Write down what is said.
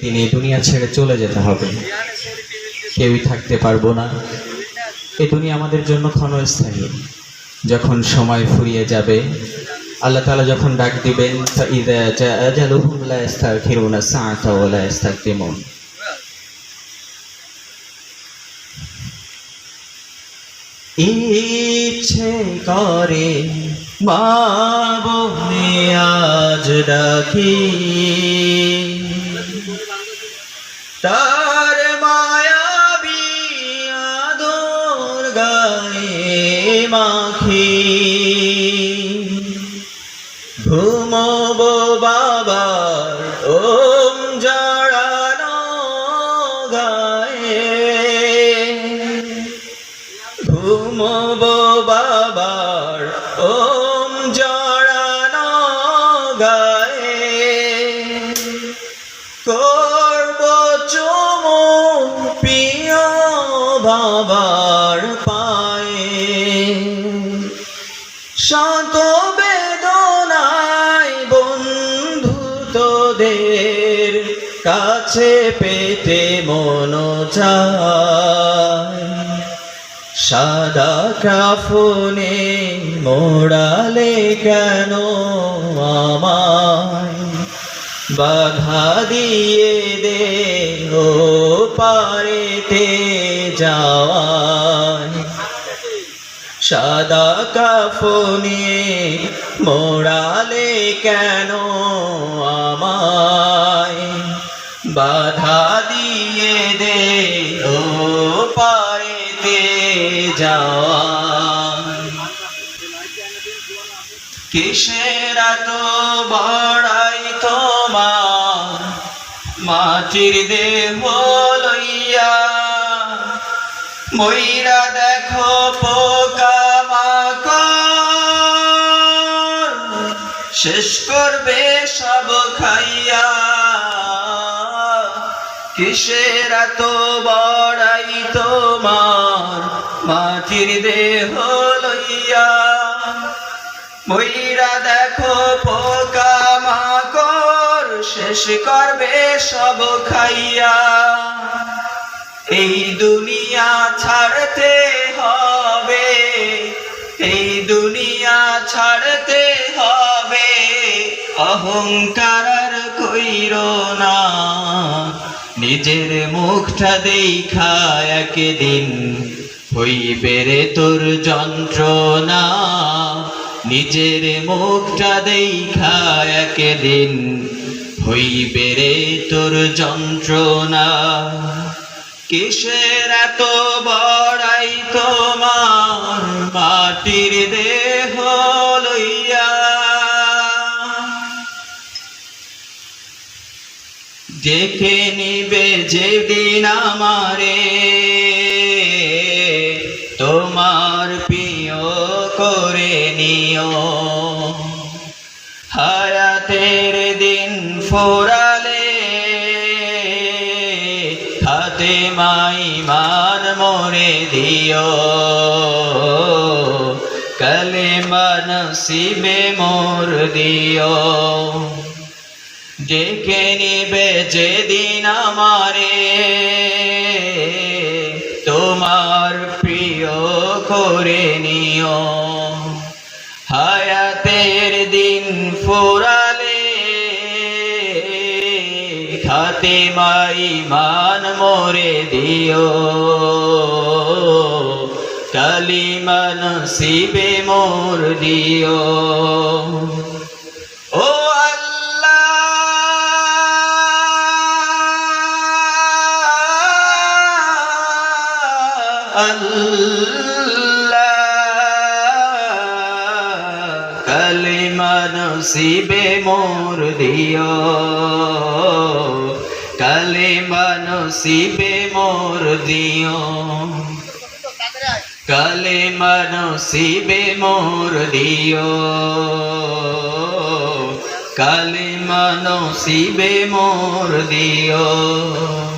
তিনি এই দুনিয়া ছেড়ে চলে যেতে হবে। কেউই থাকতে পারব না। এ দুনিয়া আমাদের জন্য ক্ষণস্থায়ী। যখন সময় ফুরিয়ে যাবে, আল্লাহ তালা যখন ডাক দিবেন ইচ্ছে করে আজ গায়ে মাখি। ঘুমব বাবার ওম জড়ানো গায়ে। ঘুমব বাবার ওম তোদের কাছে পেতে মন সাদা কাফনে মোড়ালে কেন আমায়? বাধা দিয়ে দে পারেতে যাওয়ায়। সাদা কাফনে মোড়ালে কেন আমায়? বাধা দিয়ে দে, ও পারেতে যাওয়া। তো বড়াই তোমার? মাটির দেহ লইয়া ময়রা দেখো পোকা মাকড়। শেষ করবে সব খাইয়া। কিসের তো বড়াই তোমার? মাটির দেহ লইয়া ময়রা দেখো পোকা মাকর শেষ করবে সব খাইয়া। এই দুনিয়া ছাড়তে হবে, এই দুনিয়া ছাড়তে হবে। অহংকার কইর না। নিজের মুখটা দেখা একদিন হইবে রে তোর যন্ত্রণা। নিজের মুখটা দেখা একদিন হইবে রে তোর যন্ত্রণা। কিসের এত বড়াই তোমার মাটির দেহ? দেখে নিবে যেদিন আমারে। তোমার প্রিয় করে নিও। হায়াতের দিন ফোরালে, হাতে মাই মান মরে দিও। কলে মন শিবে মোর দিও। ডেকে নিবে যেদিন আমারে। তোমার প্রিয় করে নিও। হায়াতের দিন ফুরালে খাতে মাই মান মোরে দিও। কালিমান শিবে মোর দিও। নসিবে মোর দিও। কালিমা নসিবে মোর দিও। কালিমা নসিবে মোর দিও। কালিমা নসিবে মোর দিও।